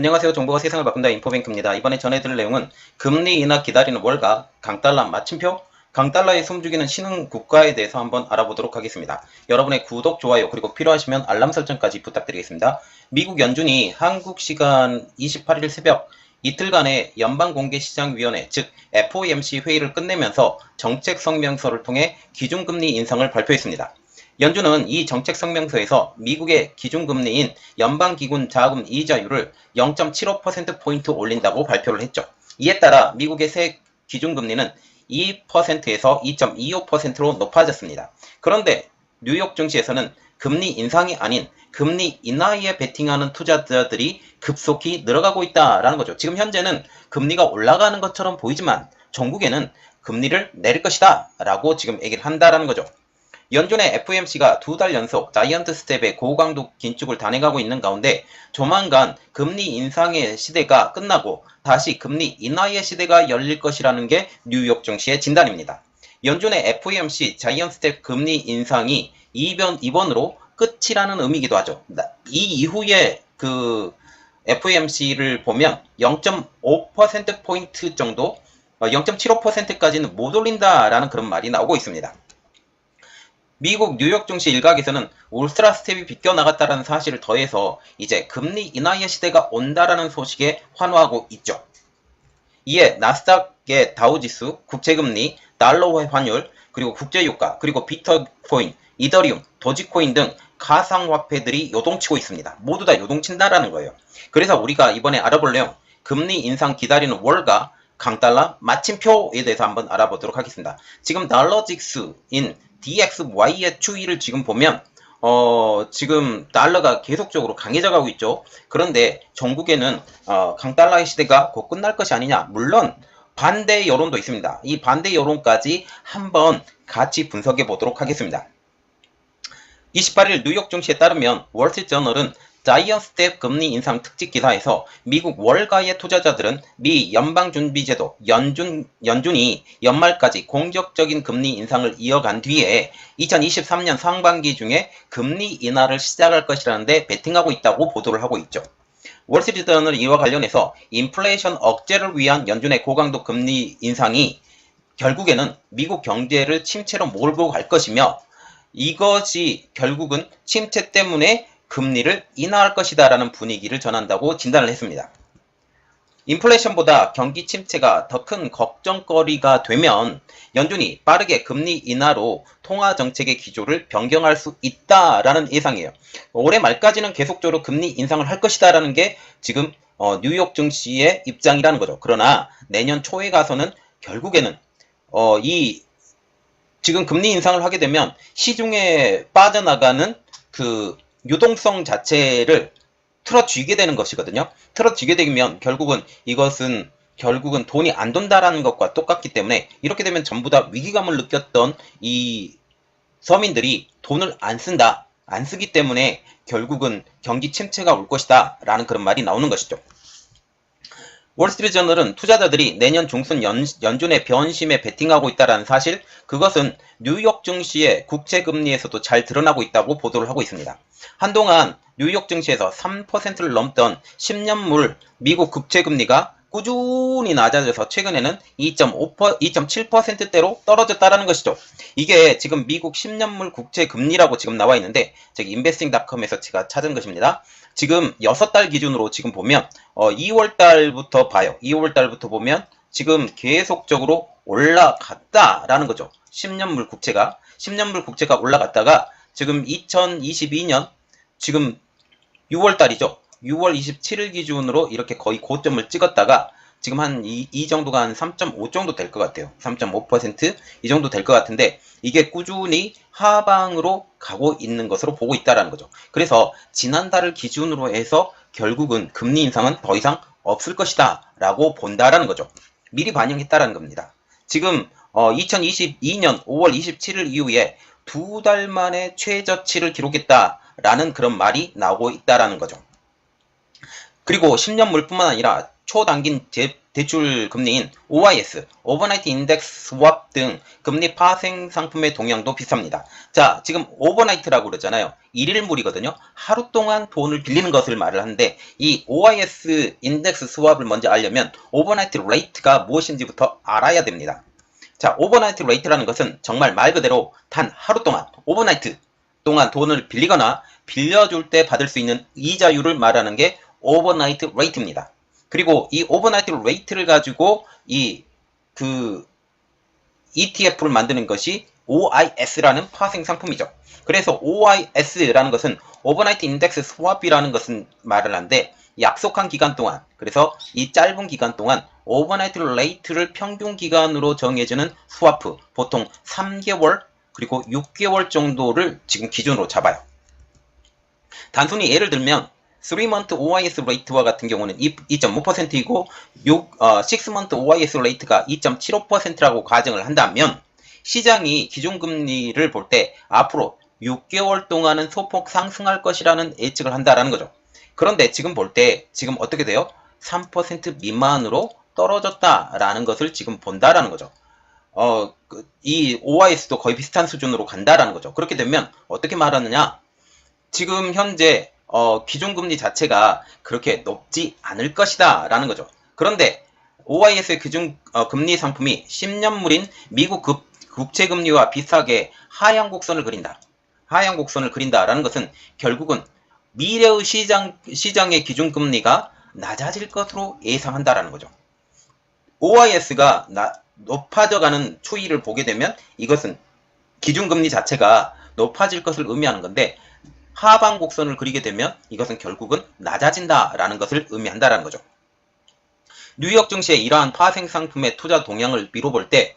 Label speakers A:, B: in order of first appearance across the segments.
A: 안녕하세요. 정보가 세상을 바꾼다 인포뱅크입니다. 이번에 전해드릴 내용은 금리 인하 기다리는 월가 강달러 마침표 강달러에 숨죽이는 신흥 국가에 대해서 한번 알아보도록 하겠습니다. 여러분의 구독, 좋아요, 그리고 필요하시면 알람 설정까지 부탁드리겠습니다. 미국 연준이 한국 시간 28일 새벽 이틀간의 연방공개시장위원회 즉 FOMC 회의를 끝내면서 정책 성명서를 통해 기준금리 인상을 발표했습니다. 연준은 이 정책 성명서에서 미국의 기준금리인 연방기금 자금 이자율을 0.75%포인트 올린다고 발표를 했죠. 이에 따라 미국의 새 기준금리는 2%에서 2.25%로 높아졌습니다. 그런데 뉴욕 증시에서는 금리 인상이 아닌 금리 인하에 베팅하는 투자자들이 급속히 늘어가고 있다라는 거죠. 지금 현재는 금리가 올라가는 것처럼 보이지만 전국에는 금리를 내릴 것이다 라고 지금 얘기를 한다라는 거죠. 연준의 FOMC가 두 달 연속 자이언트 스텝의 고강도 긴축을 단행하고 있는 가운데 조만간 금리 인상의 시대가 끝나고 다시 금리 인하의 시대가 열릴 것이라는 게 뉴욕 증시의 진단입니다. 연준의 FOMC 자이언트 스텝 금리 인상이 이번, 이번으로 끝이라는 의미이기도 하죠. 이 이후에 그 FOMC를 보면 0.5%포인트 정도, 0.75%까지는 못 올린다라는 그런 말이 나오고 있습니다. 미국 뉴욕 증시 일각에서는 울트라 스텝이 비껴나갔다는 사실을 더해서 이제 금리 인하의 시대가 온다라는 소식에 환호하고 있죠. 이에 나스닥의 다우지수, 국채금리, 달러화 환율, 그리고 국제유가, 그리고 비트코인, 이더리움, 도지코인 등 가상화폐들이 요동치고 있습니다. 모두 다 요동친다라는 거예요. 그래서 우리가 이번에 알아볼 내용, 금리 인상 기다리는 월가, 강달러 마침표에 대해서 한번 알아보도록 하겠습니다. 지금 달러직스인 DXY의 추이를 지금 보면 어, 지금 달러가 계속적으로 강해져 가고 있죠. 그런데 전국에는 어, 강달러의 시대가 곧 끝날 것이 아니냐. 물론 반대 여론도 있습니다. 이 반대 여론까지 한번 같이 분석해 보도록 하겠습니다. 28일 뉴욕 증시에 따르면 월스트리트저널은 자이언 스 텝 금리 인상 특집 기사에서 미국 월가의 투자자들은 미 연방준비제도 연준, 연준이 연말까지 공격적인 금리 인상을 이어간 뒤에 2023년 상반기 중에 금리 인하를 시작할 것이라는데 베팅하고 있다고 보도를 하고 있죠. 월스트리트저널 이와 관련해서 인플레이션 억제를 위한 연준의 고강도 금리 인상이 결국에는 미국 경제를 침체로 몰고 갈 것이며 이것이 결국은 침체 때문에 금리를 인하할 것이다 라는 분위기를 전한다고 진단을 했습니다. 인플레이션보다 경기 침체가 더 큰 걱정거리가 되면 연준이 빠르게 금리 인하로 통화 정책의 기조를 변경할 수 있다라는 예상이에요. 올해 말까지는 계속적으로 금리 인상을 할 것이다라는 게 지금 어, 뉴욕 증시의 입장이라는 거죠. 그러나 내년 초에 가서는 결국에는 어, 이 지금 금리 인상을 하게 되면 시중에 빠져나가는 그 유동성 자체를 틀어쥐게 되는 것이거든요. 틀어쥐게 되면 결국은 이것은 결국은 돈이 안 돈다라는 것과 똑같기 때문에 이렇게 되면 전부 다 위기감을 느꼈던 이 서민들이 돈을 안 쓴다, 안 쓰기 때문에 결국은 경기 침체가 올 것이다 라는 그런 말이 나오는 것이죠. 월스트리트저널은 투자자들이 내년 중순 연, 연준의 변심에 베팅하고 있다는 사실, 그것은 뉴욕 증시의 국채 금리에서도 잘 드러나고 있다고 보도를 하고 있습니다. 한동안 뉴욕 증시에서 3%를 넘던 10년물 미국 국채 금리가 꾸준히 낮아져서 최근에는 2.5%, 2.7%대로 떨어졌다라는 것이죠. 이게 지금 미국 10년물 국채 금리라고 지금 나와 있는데, 저기 인베스팅닷컴에서 제가 찾은 것입니다. 지금 6달 기준으로 지금 보면 어, 2월 달부터 봐요. 2월 달부터 보면 지금 계속적으로 올라갔다라는 거죠. 10년물 국채가 10년물 국채가 올라갔다가 지금 2022년 지금 6월 달이죠. 6월 27일 기준으로 이렇게 거의 고점을 찍었다가 지금 한이 정도가 한 3.5 정도 될 것 같아요. 3.5%이 정도 될 것 같은데 이게 꾸준히 하방으로 가고 있는 것으로 보고 있다라는 거죠. 그래서 지난달을 기준으로 해서 결국은 금리 인상은 더 이상 없을 것이다 라고 본다라는 거죠. 미리 반영했다라는 겁니다. 지금 어, 2022년 5월 27일 이후에 두 달 만에 최저치를 기록했다라는 그런 말이 나오고 있다라는 거죠. 그리고 10년 물뿐만 아니라 초단기 제- 대출 금리인 OIS, 오버나이트 인덱스 스왑 등 금리 파생 상품의 동향도 비쌉니다. 자, 지금 오버나이트라고 그러잖아요. 일일물이거든요. 하루 동안 돈을 빌리는 것을 말을 하는데 이 OIS 인덱스 스왑을 먼저 알려면 오버나이트 레이트가 무엇인지부터 알아야 됩니다. 자, 오버나이트 레이트라는 것은 정말 말 그대로 단 하루 동안 오버나이트 동안 돈을 빌리거나 빌려줄 때 받을 수 있는 이자율을 말하는 게 오버나이트 레이트입니다. 그리고 이 오버나이트 레이트를 가지고 이 그 ETF를 만드는 것이 OIS라는 파생 상품이죠. 그래서 OIS라는 것은 오버나이트 인덱스 스왑이라는 것은 말을 하는데 약속한 기간 동안 그래서 이 짧은 기간 동안 오버나이트 레이트를 평균 기간으로 정해주는 스와프 보통 3개월 그리고 6개월 정도를 지금 기준으로 잡아요. 단순히 예를 들면 3month OIS 레이트와 같은 경우는 2.5%이고 6, 어, 6month OIS 레이트가 2.75%라고 가정을 한다면 시장이 기준금리를 볼 때 앞으로 6개월 동안은 소폭 상승할 것이라는 예측을 한다라는 거죠. 그런데 지금 볼 때 지금 어떻게 돼요? 3% 미만으로 떨어졌다라는 것을 지금 본다라는 거죠. 어, 그, 이 OIS도 거의 비슷한 수준으로 간다라는 거죠. 그렇게 되면 어떻게 말하느냐? 지금 현재 어, 기준금리 자체가 그렇게 높지 않을 것이다 라는 거죠. 그런데 OIS의 기준 어, 금리 상품이 10년물인 미국 급, 국채금리와 비슷하게 하향 곡선을 그린다. 하향 곡선을 그린다라는 것은 결국은 미래의 시장, 시장의 기준금리가 낮아질 것으로 예상한다라는 거죠. OIS가 나, 높아져가는 추이를 보게 되면 이것은 기준금리 자체가 높아질 것을 의미하는 건데 하방 곡선을 그리게 되면 이것은 결국은 낮아진다라는 것을 의미한다라는 거죠. 뉴욕 증시의 이러한 파생 상품의 투자 동향을 미뤄볼 때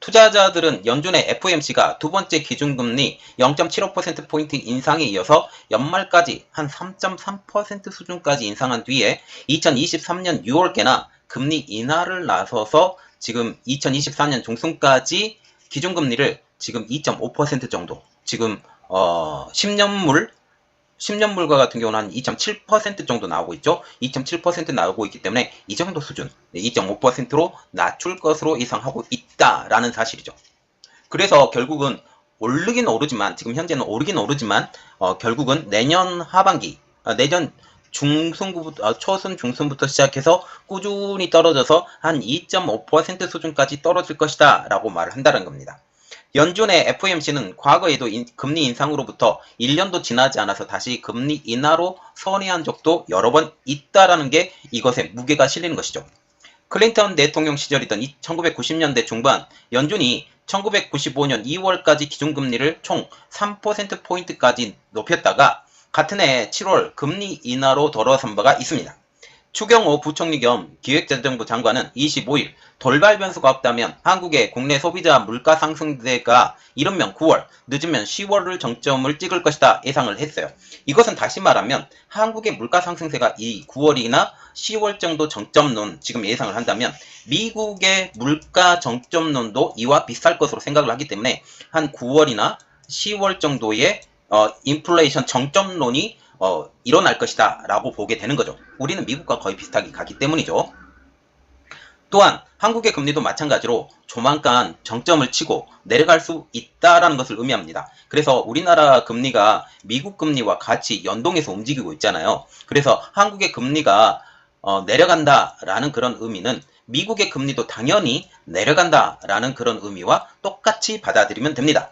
A: 투자자들은 연준의 FOMC가 두 번째 기준금리 0.75%포인트 인상에 이어서 연말까지 한 3.3% 수준까지 인상한 뒤에 2023년 6월께나 금리 인하를 나서서 지금 2024년 중순까지 기준금리를 지금 2.5% 정도 지금 어 10년물 10년물과 같은 경우는 한 2.7% 정도 나오고 있죠. 2.7% 나오고 있기 때문에 이 정도 수준, 2.5%로 낮출 것으로 예상하고 있다라는 사실이죠. 그래서 결국은 오르긴 오르지만 지금 현재는 오르긴 오르지만 어, 결국은 내년 하반기, 아, 내년 중순부터 아, 초순 중순부터 시작해서 꾸준히 떨어져서 한 2.5% 수준까지 떨어질 것이다라고 말을 한다는 겁니다. 연준의 FOMC는 과거에도 인- 금리 인상으로부터 1년도 지나지 않아서 다시 금리 인하로 선회한 적도 여러 번 있다라는 게 이것에 무게가 실리는 것이죠. 클린턴 대통령 시절이던 1990년대 중반 연준이 1995년 2월까지 기준금리를 총 3%포인트까지 높였다가 같은 해 7월 금리 인하로 돌아선 바가 있습니다. 추경호 부총리 겸 기획재정부 장관은 25일 돌발 변수가 없다면 한국의 국내 소비자 물가 상승세가 이르면 9월, 늦으면 10월을 정점을 찍을 것이다 예상을 했어요. 이것은 다시 말하면 한국의 물가 상승세가 이 9월이나 10월 정도 정점론 지금 예상을 한다면 미국의 물가 정점론도 이와 비슷할 것으로 생각을 하기 때문에 한 9월이나 10월 정도의 어, 인플레이션 정점론이 어, 일어날 것이다 라고 보게 되는 거죠. 우리는 미국과 거의 비슷하게 가기 때문이죠. 또한 한국의 금리도 마찬가지로 조만간 정점을 치고 내려갈 수 있다라는 것을 의미합니다. 그래서 우리나라 금리가 미국 금리와 같이 연동해서 움직이고 있잖아요. 그래서 한국의 금리가 어, 내려간다라는 그런 의미는 미국의 금리도 당연히 내려간다라는 그런 의미와 똑같이 받아들이면 됩니다.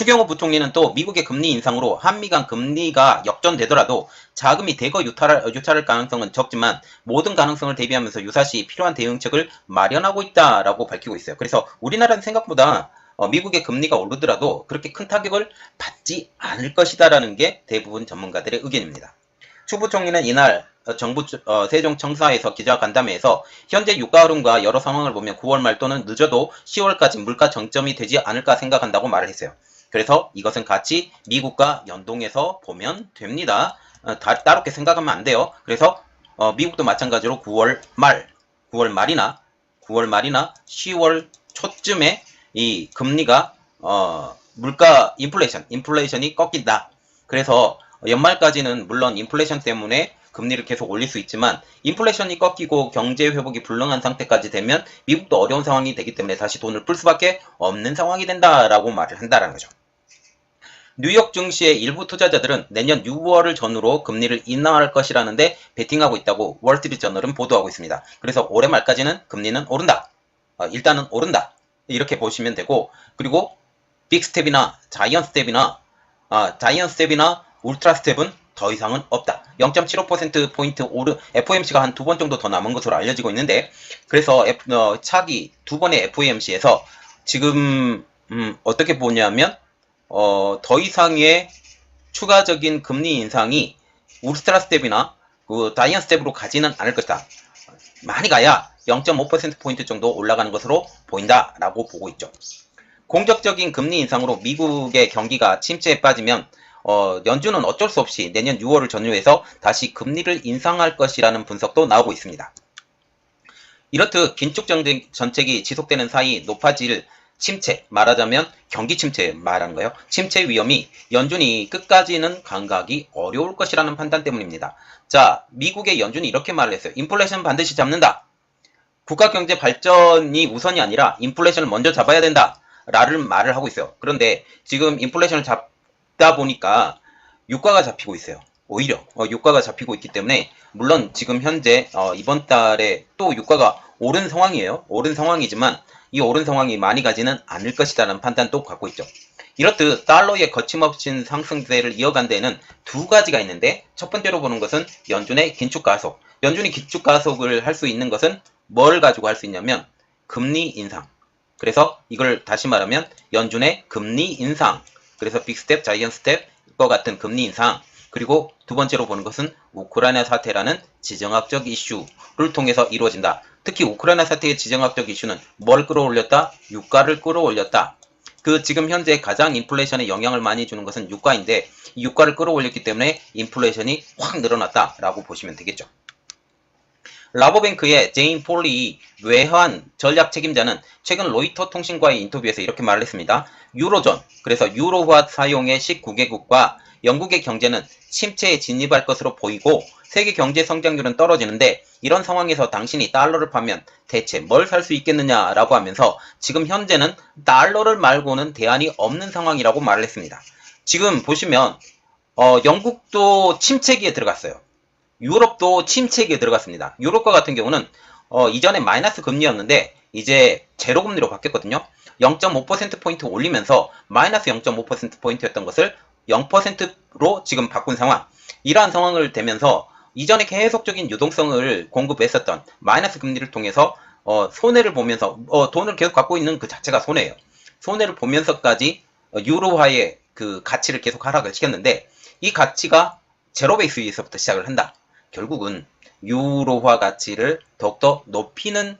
A: 추경호 부총리는 또 미국의 금리 인상으로 한미 간 금리가 역전되더라도 자금이 대거 유탈할, 유찰할 가능성은 적지만 모든 가능성을 대비하면서 유사시 필요한 대응책을 마련하고 있다라고 밝히고 있어요. 그래서 우리나라는 생각보다 어, 미국의 금리가 오르더라도 그렇게 큰 타격을 받지 않을 것이다라는 게 대부분 전문가들의 의견입니다. 추 부총리는 이날 어, 정부 어, 세종청사에서 기자간담회에서 현재 유가 흐름과 여러 상황을 보면 9월 말 또는 늦어도 10월까지 물가 정점이 되지 않을까 생각한다고 말을 했어요. 그래서 이것은 같이 미국과 연동해서 보면 됩니다. 어, 다, 따롭게 생각하면 안 돼요. 그래서 어, 미국도 마찬가지로 9월 말, 9월 말이나 9월 말이나 10월 초쯤에 이 금리가 어, 물가 인플레이션, 인플레이션이 꺾인다. 그래서 연말까지는 물론 인플레이션 때문에 금리를 계속 올릴 수 있지만 인플레이션이 꺾이고 경제 회복이 불능한 상태까지 되면 미국도 어려운 상황이 되기 때문에 다시 돈을 풀 수밖에 없는 상황이 된다라고 말을 한다는 거죠. 뉴욕 증시의 일부 투자자들은 내년 6월을 전후로 금리를 인하할 것이라는데 베팅하고 있다고 월스트리트 저널은 보도하고 있습니다. 그래서 올해 말까지는 금리는 오른다. 어, 일단은 오른다. 이렇게 보시면 되고 그리고 빅스텝이나 자이언 스텝이나 아, 자이언 스텝이나 울트라 스텝은 더 이상은 없다. 0.75%포인트 오르, FOMC가 한 두 번 정도 더 남은 것으로 알려지고 있는데, 그래서 F, 어, 차기 두 번의 FOMC에서 지금, 음, 어떻게 보냐면, 어, 더 이상의 추가적인 금리 인상이 울트라 스텝이나 그 다이언 스텝으로 가지는 않을 것이다. 많이 가야 0.5%포인트 정도 올라가는 것으로 보인다라고 보고 있죠. 공격적인 금리 인상으로 미국의 경기가 침체에 빠지면 어, 연준은 어쩔 수 없이 내년 6월을 전후해서 다시 금리를 인상할 것이라는 분석도 나오고 있습니다. 이렇듯 긴축 정책, 정책이 지속되는 사이 높아질 침체, 말하자면 경기 침체 말하는 거예요. 침체 위험이 연준이 끝까지는 감각이 어려울 것이라는 판단 때문입니다. 자, 미국의 연준이 이렇게 말을 했어요. 인플레이션 반드시 잡는다. 국가 경제 발전이 우선이 아니라 인플레이션을 먼저 잡아야 된다. 라는 말을 하고 있어요. 그런데 지금 인플레이션을 잡다 보니까 유가가 잡히고 있어요. 오히려 어, 유가가 잡히고 있기 때문에 물론 지금 현재 어, 이번 달에 또 유가가 오른 상황이에요. 오른 상황이지만 이 오른 상황이 많이 가지는 않을 것이라는 판단도 갖고 있죠. 이렇듯 달러의 거침없인 상승세를 이어간 데에는 두 가지가 있는데 첫 번째로 보는 것은 연준의 긴축 가속. 연준이 긴축 가속을 할 수 있는 것은 뭘 가지고 할 수 있냐면 금리 인상. 그래서 이걸 다시 말하면 연준의 금리 인상. 그래서 빅스텝, 자이언 스텝과 같은 금리 인상. 그리고 두 번째로 보는 것은 우크라이나 사태라는 지정학적 이슈를 통해서 이루어진다. 특히 우크라이나 사태의 지정학적 이슈는 뭘 끌어올렸다? 유가를 끌어올렸다. 그 지금 현재 가장 인플레이션에 영향을 많이 주는 것은 유가인데 이 유가를 끌어올렸기 때문에 인플레이션이 확 늘어났다라고 보시면 되겠죠. 라보뱅크의 제인 폴리 외환 전략 책임자는 최근 로이터 통신과의 인터뷰에서 이렇게 말을 했습니다. 유로존, 그래서 유로화 사용의 19개국과 영국의 경제는 침체에 진입할 것으로 보이고 세계 경제 성장률은 떨어지는데 이런 상황에서 당신이 달러를 파면 대체 뭘 살 수 있겠느냐라고 하면서 지금 현재는 달러를 말고는 대안이 없는 상황이라고 말을 했습니다. 지금 보시면 어, 영국도 침체기에 들어갔어요. 유럽도 침체기에 들어갔습니다. 유럽과 같은 경우는 어, 이전에 마이너스 금리였는데 이제 제로 금리로 바뀌었거든요. 0.5%포인트 올리면서 마이너스 0.5%포인트였던 것을 0%로 지금 바꾼 상황. 이러한 상황을 되면서 이전에 계속적인 유동성을 공급했었던 마이너스 금리를 통해서 어, 손해를 보면서 어, 돈을 계속 갖고 있는 그 자체가 손해예요. 손해를 보면서까지 어, 유로화의 그 가치를 계속 하락을 시켰는데 이 가치가 제로 베이스에서부터 시작을 한다. 결국은 유로화 가치를 더욱더 높이는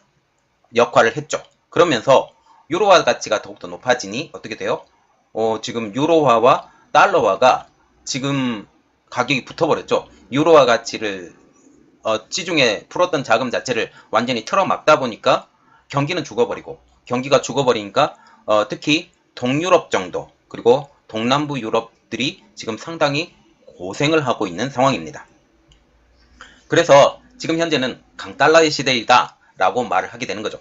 A: 역할을 했죠. 그러면서 유로화 가치가 더욱더 높아지니 어떻게 돼요? 어, 지금 유로화와 달러화가 지금 가격이 붙어버렸죠. 유로화 가치를 어, 지중에 풀었던 자금 자체를 완전히 틀어막다 보니까 경기는 죽어버리고 경기가 죽어버리니까 어, 특히 동유럽 정도 그리고 동남부 유럽들이 지금 상당히 고생을 하고 있는 상황입니다. 그래서 지금 현재는 강달러의 시대이다 라고 말을 하게 되는 거죠.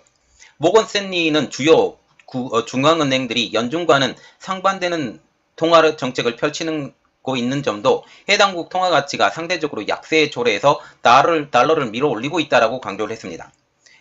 A: 모건 스탠리는 주요 구, 어, 중앙은행들이 연준과는 상반되는 통화 정책을 펼치는 고 있는 점도 해당국 통화 가치가 상대적으로 약세에 조례해서 달러를, 달러를 밀어 올리고 있다라고 강조를 했습니다.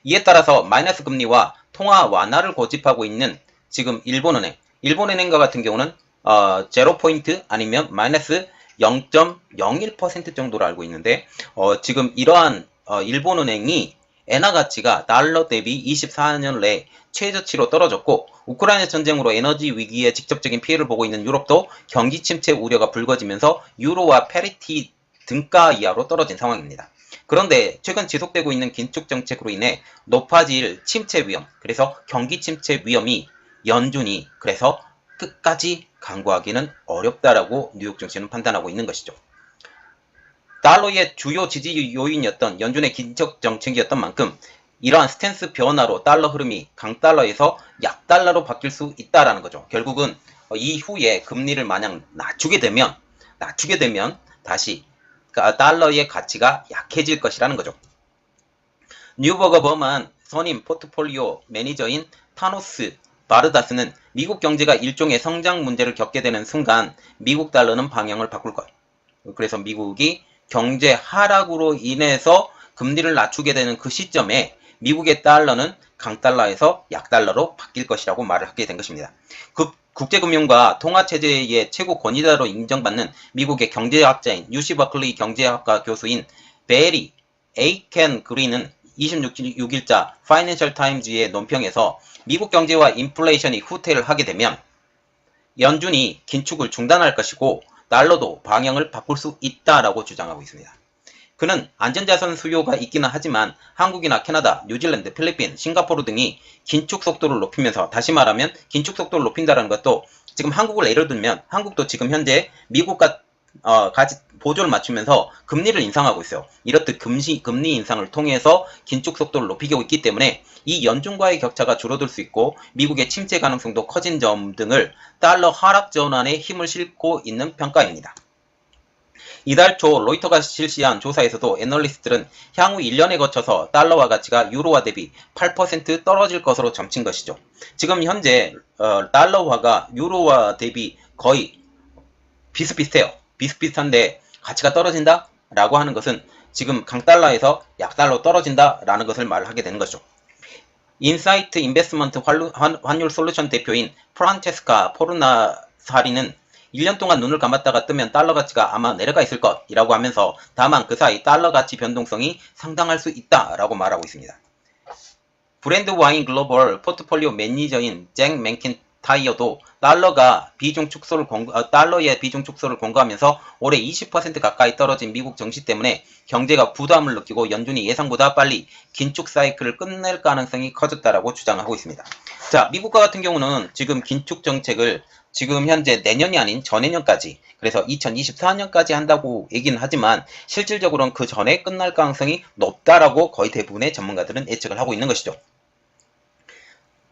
A: 이에 따라서 마이너스 금리와 통화 완화를 고집하고 있는 지금 일본은행, 일본은행과 같은 경우는 어, 제로 포인트 아니면 마이너스 0.01% 정도로 알고 있는데 어, 지금 이러한 어, 일본은행이 엔화 가치가 달러 대비 24년 내 최저치로 떨어졌고 우크라이나 전쟁으로 에너지 위기에 직접적인 피해를 보고 있는 유럽도 경기 침체 우려가 불거지면서 유로와 페리티 등가 이하로 떨어진 상황입니다. 그런데 최근 지속되고 있는 긴축 정책으로 인해 높아질 침체 위험, 그래서 경기 침체 위험이 연준이 그래서 끝까지 강구하기는 어렵다라고 뉴욕 증시는 판단하고 있는 것이죠. 달러의 주요 지지 요인이었던 연준의 긴축 정책이었던 만큼 이러한 스탠스 변화로 달러 흐름이 강달러에서 약달러로 바뀔 수 있다라는 거죠. 결국은 이후에 금리를 마냥 낮추게 되면 낮추게 되면 다시 가- 달러의 가치가 약해질 것이라는 거죠. 뉴버거 범한 선임 포트폴리오 매니저인 타노스 바르다스는 미국 경제가 일종의 성장 문제를 겪게 되는 순간 미국 달러는 방향을 바꿀 것. 그래서 미국이 경제 하락으로 인해서 금리를 낮추게 되는 그 시점에 미국의 달러는 강달러에서 약달러로 바뀔 것이라고 말을 하게 된 것입니다. 그 국제금융과 통화체제의 최고 권위자로 인정받는 미국의 경제학자인 유시 버클리 경제학과 교수인 베리 에이켄 그린은 26일자 파이낸셜 타임즈의 논평에서 미국 경제와 인플레이션이 후퇴를 하게 되면 연준이 긴축을 중단할 것이고 달러도 방향을 바꿀 수 있다라고 주장하고 있습니다. 그는 안전자산 수요가 있기는 하지만 한국이나 캐나다, 뉴질랜드, 필리핀, 싱가포르 등이 긴축 속도를 높이면서 다시 말하면 긴축 속도를 높인다는 것도 지금 한국을 예를 들면 한국도 지금 현재 미국과 어, 같이 보조를 맞추면서 금리를 인상하고 있어요. 이렇듯 금시, 금리 인상을 통해서 긴축 속도를 높이고 있기 때문에 이 연준과의 격차가 줄어들 수 있고 미국의 침체 가능성도 커진 점 등을 달러 하락 전환에 힘을 싣고 있는 평가입니다. 이달 초 로이터가 실시한 조사에서도 애널리스트들은 향후 1년에 거쳐서 달러화 가치가 유로화 대비 8% 떨어질 것으로 점친 것이죠. 지금 현재 어, 달러화가 유로화 대비 거의 비슷비슷해요. 비슷비슷한데 가치가 떨어진다? 라고 하는 것은 지금 강달러에서 약달러 떨어진다? 라는 것을 말하게 되는 거죠. 인사이트 인베스먼트 환율 솔루션 대표인 프란체스카 포르나사리는 1년 동안 눈을 감았다가 뜨면 달러 가치가 아마 내려가 있을 것이라고 하면서 다만 그 사이 달러 가치 변동성이 상당할 수 있다라고 말하고 있습니다. 브랜드 와인 글로벌 포트폴리오 매니저인 잭 맨킨 타이어도 달러가 비중 축소를 공, 어, 달러의 비중 축소를 공고하면서 올해 20% 가까이 떨어진 미국 정시 때문에 경제가 부담을 느끼고 연준이 예상보다 빨리 긴축 사이클을 끝낼 가능성이 커졌다라고 주장하고 있습니다. 자, 미국과 같은 경우는 지금 긴축 정책을 지금 현재 내년이 아닌 전해년까지 그래서 2024년까지 한다고 얘기는 하지만 실질적으로는 그 전에 끝날 가능성이 높다라고 거의 대부분의 전문가들은 예측을 하고 있는 것이죠.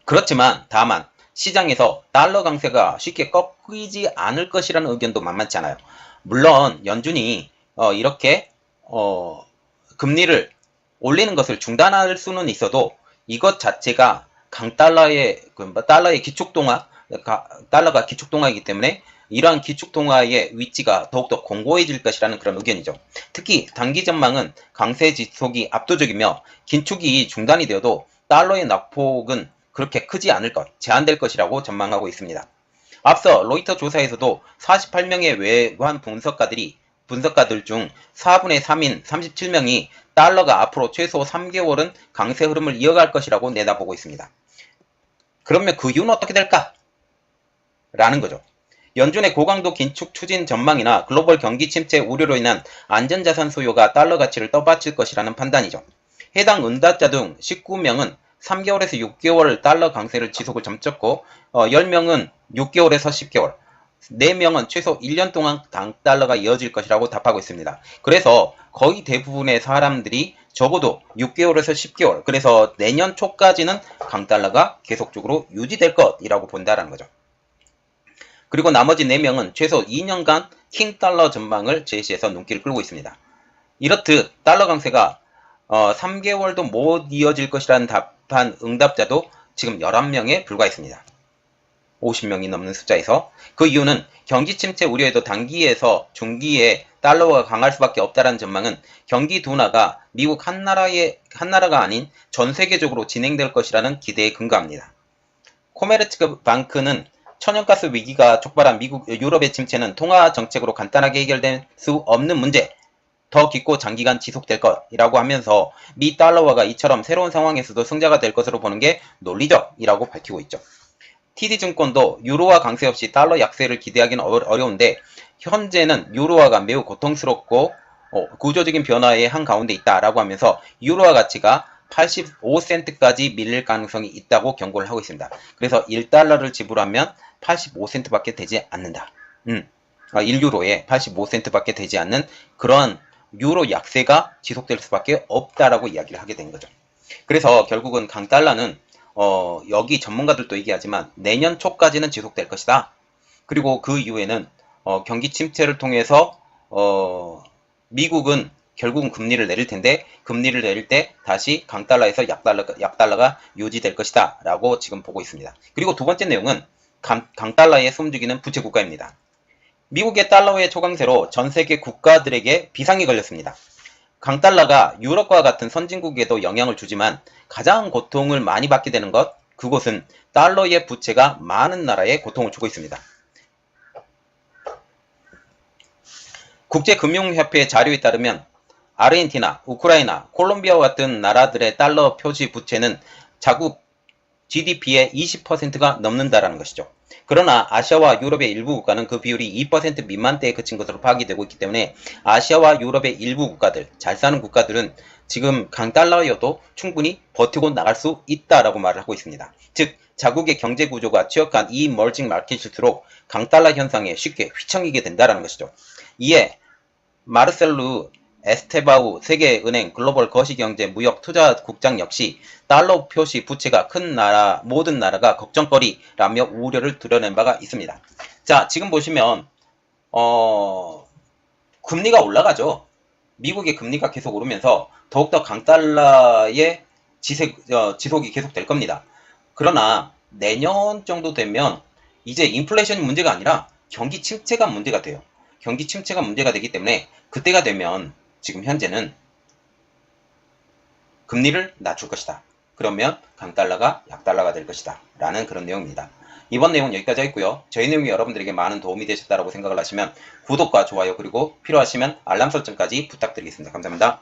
A: 그렇지만 다만 시장에서 달러 강세가 쉽게 꺾이지 않을 것이라는 의견도 만만치 않아요. 물론 연준이 어, 이렇게 어, 금리를 올리는 것을 중단할 수는 있어도 이것 자체가 강달러의 그 달러의 기축동화 가- 달러가 기축동화이기 때문에 이러한 기축동화의 위치가 더욱더 공고해질 것이라는 그런 의견이죠. 특히 단기 전망은 강세 지속이 압도적이며 긴축이 중단이 되어도 달러의 낙폭은 그렇게 크지 않을 것, 제한될 것이라고 전망하고 있습니다. 앞서 로이터 조사에서도 48명의 외환 분석가들이 분석가들 중 4분의 3인 37명이 달러가 앞으로 최소 3개월은 강세 흐름을 이어갈 것이라고 내다보고 있습니다. 그러면 그 이유는 어떻게 될까? 라는 거죠. 연준의 고강도 긴축 추진 전망이나 글로벌 경기 침체 우려로 인한 안전자산 수요가 달러 가치를 떠받칠 것이라는 판단이죠. 해당 응답자 중 19명은 3개월에서 6개월 달러 강세를 지속을 점쳤고 어, 10명은 6개월에서 10개월, 4명은 최소 1년 동안 당 달러가 이어질 것이라고 답하고 있습니다. 그래서 거의 대부분의 사람들이 적어도 6개월에서 10개월, 그래서 내년 초까지는 강달러가 계속적으로 유지될 것이라고 본다라는 거죠. 그리고 나머지 4명은 최소 2년간 킹달러 전망을 제시해서 눈길을 끌고 있습니다. 이렇듯 달러 강세가 어, 3개월도 못 이어질 것이라는 답한 응답자도 지금 11명에 불과했습니다. 50명이 넘는 숫자에서 그 이유는 경기 침체 우려에도 단기에서 중기에 달러가 강할 수밖에 없다는 전망은 경기 둔화가 미국 한 나라의 한 나라가 아닌 전 세계적으로 진행될 것이라는 기대에 근거합니다. 코메르츠 방크는 천연가스 위기가 촉발한 미국 유럽의 침체는 통화 정책으로 간단하게 해결될 수 없는 문제, 더 깊고 장기간 지속될 것이라고 하면서 미 달러화가 이처럼 새로운 상황에서도 승자가 될 것으로 보는 게 논리적이라고 밝히고 있죠. TD증권도 유로화 강세 없이 달러 약세를 기대하기는 어- 어려운데 현재는 유로화가 매우 고통스럽고 어, 구조적인 변화의 한 가운데 있다라고 하면서 유로화 가치가 85센트까지 밀릴 가능성이 있다고 경고를 하고 있습니다. 그래서 1달러를 지불하면 85센트밖에 되지 않는다. 음, 1유로에 85센트밖에 되지 않는 그런 유로 약세가 지속될 수밖에 없다라고 이야기를 하게 된 거죠. 그래서 결국은 강달러는 어, 여기 전문가들도 얘기하지만 내년 초까지는 지속될 것이다. 그리고 그 이후에는 어, 경기 침체를 통해서 어, 미국은 결국은 금리를 내릴 텐데 금리를 내릴 때 다시 강달러에서 약달러, 약달러가 유지될 것이다 라고 지금 보고 있습니다. 그리고 두 번째 내용은 강, 강달러에 숨죽이는 부채 국가입니다. 미국의 달러의 초강세로 전 세계 국가들에게 비상이 걸렸습니다. 강달러가 유럽과 같은 선진국에도 영향을 주지만 가장 고통을 많이 받게 되는 것 그곳은 달러의 부채가 많은 나라에 고통을 주고 있습니다. 국제금융협회 자료에 따르면 아르헨티나, 우크라이나, 콜롬비아와 같은 나라들의 달러 표시 부채는 자국 GDP의 20%가 넘는다라는 것이죠. 그러나 아시아와 유럽의 일부 국가는 그 비율이 2% 미만대에 그친 것으로 파악되고 있기 때문에 아시아와 유럽의 일부 국가들, 잘 사는 국가들은 지금 강달러여도 충분히 버티고 나갈 수 있다라고 말을 하고 있습니다. 즉, 자국의 경제 구조가 취약한 이 멀징 마켓일수록 강달러 현상에 쉽게 휘청이게 된다라는 것이죠. 이에 마르셀루 에스테바우 세계은행 글로벌 거시경제 무역 투자 국장 역시 달러 표시 부채가 큰 나라 모든 나라가 걱정거리라며 우려를 드러낸 바가 있습니다. 자 지금 보시면 어 금리가 올라가죠. 미국의 금리가 계속 오르면서 더욱더 강달러의 지색, 어, 지속이 계속 될 겁니다. 그러나 내년 정도 되면 이제 인플레이션이 문제가 아니라 경기 침체가 문제가 돼요. 경기 침체가 문제가 되기 때문에 그때가 되면 지금 현재는 금리를 낮출 것이다. 그러면 강달러가 약달러가 될 것이다. 라는 그런 내용입니다. 이번 내용은 여기까지 했고요. 저희 내용이 여러분들에게 많은 도움이 되셨다고 생각을 하시면 구독과 좋아요 그리고 필요하시면 알람 설정까지 부탁드리겠습니다. 감사합니다.